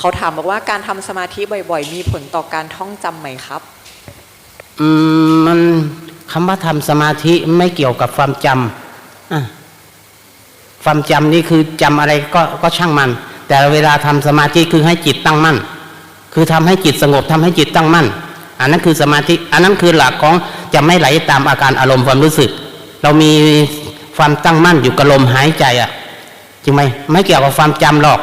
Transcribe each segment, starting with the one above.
เขาถามบอกว่าการทำสมาธิบ่อย ๆ มีผลต่อการท่องจำไหมครับ อืมมันคำว่าทำสมาธิไม่เกี่ยวกับความจำความจำนี่คือจำอะไรก็ก็ช่างมัน แต่เวลาทำสมาธิคือให้จิตตั้งมั่น คือทำให้จิตสงบทำให้จิตตั้งมั่น อันนั้นคือสมาธิ อันนั้นคือหลักของจะไม่ไหลตามอาการอารมณ์ความรู้สึก เรามีความตั้งมั่นอยู่กับลมหายใจอะจริงไหมไม่เกี่ยวกับความจำหรอก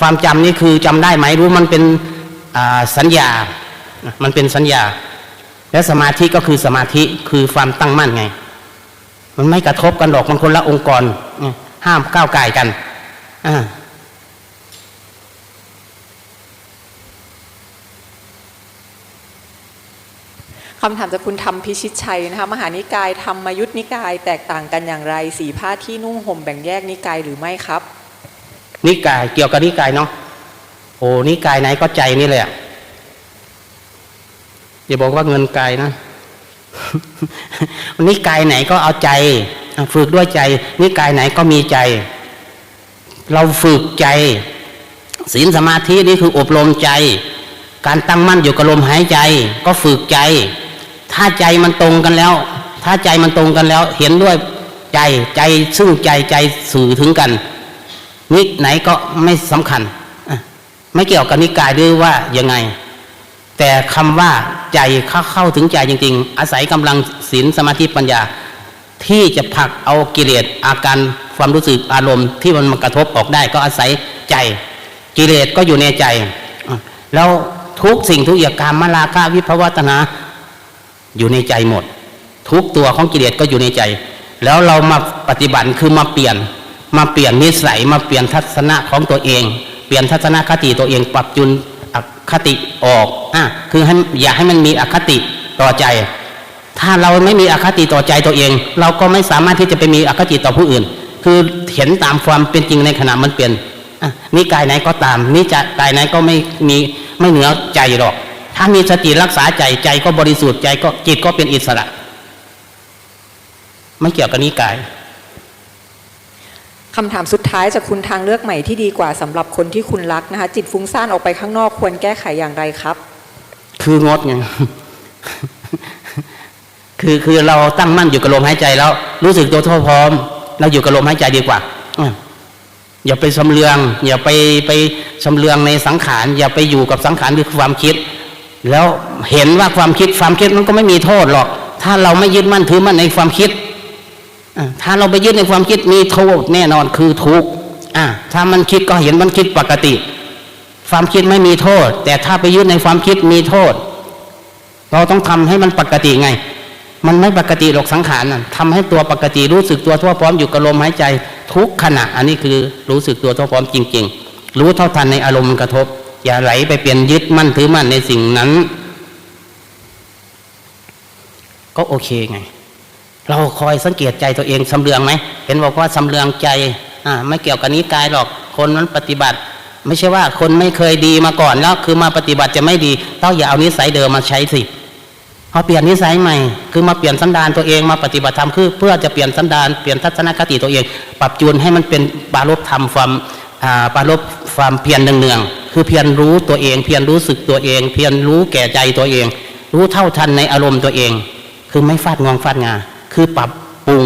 ความจำนี่คือจำได้ไหมรู้มันเป็นสัญญา มันเป็นสัญญา และสมาธิก็คือสมาธิคือความตั้งมั่นไง มันไม่กระทบกันหรอกมันคนละองค์กร ห้ามก้าวไก่กันอ่าคำถามจากคุณธรรมพิชิตชัยนะคะมหานิกายธรรมยุทธนิกายแตกต่างกันอย่างไรสีผ้าที่นุ่งห่มแบ่งแยกนิกายหรือไม่ครับ นิกายเกี่ยวกับนิกายเนาะโอ้นิกายไหนก็ใจนี่แหละอย่าบอกว่าเงินกายนะนิกายไหนก็เอาใจ ฝึกด้วยใจ นิกายไหนก็มีใจ เราฝึกใจศีลสมาธินี่คืออบรมใจ การตั้งมั่นอยู่กับลมหายใจ ก็ฝึกใจ ถ้าใจมันตรงกันแล้ว ถ้าใจมันตรงกันแล้ว เห็นด้วยใจใจซึ่งใจใจสื่อถึงกัน นิไหนก็ไม่สำคัญ ไม่เกี่ยวกับนิกายด้วยว่ายังไง แต่คำว่าใจเข้าเข้าถึงใจจริง ๆ อาศัยกำลังศีลสมาธิปัญญา ที่จะผลักเอากิเลสอาการความรู้สึกอารมณ์ที่มันมากระทบออกได้ก็อาศัยใจ กิเลสก็อยู่ในใจ แล้วทุกสิ่งทุกอย่างการมาลาคาวิภวัตนาอยู่ในใจหมด ทุกตัวของกิเลสก็อยู่ในใจ แล้วเรามาปฏิบัติคือมาเปลี่ยน มาเปลี่ยนนิสัยมาเปลี่ยนทัศนะของตัวเอง เปลี่ยนทัศนคติตัวเองปรับจุนอคติออกอะคือให้อย่าให้มันมีอคติต่อใจ ถ้าเราไม่มีอคติต่อใจตัวเอง เราก็ไม่สามารถที่จะไปมีอคติต่อผู้อื่น คือเห็นตามความเป็นจริงในขณะมันเปลี่ยนนี่กายไหนก็ตามนี่จะกายไหนก็ไม่มีไม่เหนือใจหรอก ถ้ามีสติรักษาใจใจก็บริสุทธิ์ใจก็จิตก็เป็นอิสระ ไม่เกี่ยวกับนิกาย คำถามสุดท้ายจากคุณทางเลือกใหม่ที่ดีกว่าสำหรับคนที่คุณรักนะคะ จิตฟุ้งซ่านออกไปข้างนอกควรแก้ไขอย่างไรครับ คืองดไงคือคือเราตั้งมั่นอยู่กับลมหายใจแล้ว รู้สึกตัวทั่วพร้อม เราอยู่กับลมหายใจดีกว่าอย่าไปสำเรือง อย่าไปไปสำเรืองในสังขาร อย่าไปอยู่กับสังขารคือความคิด แล้วเห็นว่าความคิดความคิดมันก็ไม่มีโทษหรอก ถ้าเราไม่ยึดมั่นถือมั่นในความคิด ถ้าเราไปยึดในความคิดมีโทษแน่นอนคือทุกข์ถ้ามันคิดก็เห็นมันคิดปกติ ความคิดไม่มีโทษ แต่ถ้าไปยึดในความคิดมีโทษ เราต้องทำให้มันปกติไง มันไม่ปกติหรอกสังขารน่ะทำให้ตัวปกติรู้สึกตัวทั่วพร้อมอยู่กับลมหายใจ ทุกขณะ อันนี้คือรู้สึกตัวทั่วพร้อมจริง ๆ รู้เท่าทันในอารมณ์กระทบ อย่าไหลไปเปลี่ยนยึดมั่นถือมั่นในสิ่งนั้น ก็โอเคไง เราคอยสังเกตใจตัวเองสำเรืองไหมเห็นบอกว่าสำเรืองใจอ่าไม่เกี่ยวกับนิกายหรอกคนนั้นปฏิบัติ ไม่ใช่ว่าคนไม่เคยดีมาก่อนแล้วคือมาปฏิบัติจะไม่ดีต้องอย่าเอานิสัยเดิมมาใช้สิพอเปลี่ยนนิสัยใหม่ คือมาเปลี่ยนสันดานตัวเองมาปฏิบัติธรรมคือ เพื่อจะเปลี่ยนสันดานเปลี่ยนทัศนคติตัวเอง ปรับจูนให้มันเป็นปารบธรรมความอ่าปารบความเพียรเนืองๆคือเพียรรู้ตัวเอง เพียรรู้สึกตัวเอง เพียรรู้แก่ใจตัวเอง รู้เท่าทันในอารมณ์ตัวเอง คือไม่ฟาดงวงฟาดงา คือปรับปรุง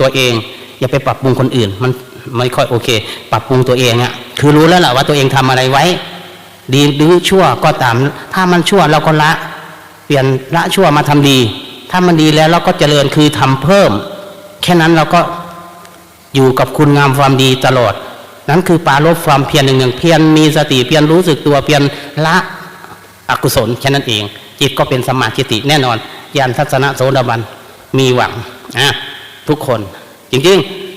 ตัวเอง อย่าไปปรับปรุงคนอื่น มันไม่ค่อยโอเค ปรับปรุงตัวเองอะคือรู้แล้วแหละว่าตัวเองทำอะไรไว้ ดีหรือชั่วก็ตาม ถ้ามันชั่วเราก็ละ เปลี่ยนละชั่วมาทำดี ถ้ามันดีแล้วเราก็เจริญคือทำเพิ่ม แค่นั้นเราก็อยู่กับคุณงามความดีตลอด นั้นคือปารบความเพียรหนึ่งหนึ่งเพียรมีสติเพียรรู้สึกตัวเพียรละอกุศลแค่นั้นเอง จิตก็เป็นสมาธิติแน่นอนยานทัศนะโสดาบัน มีหวังอะทุกคน จริง ๆ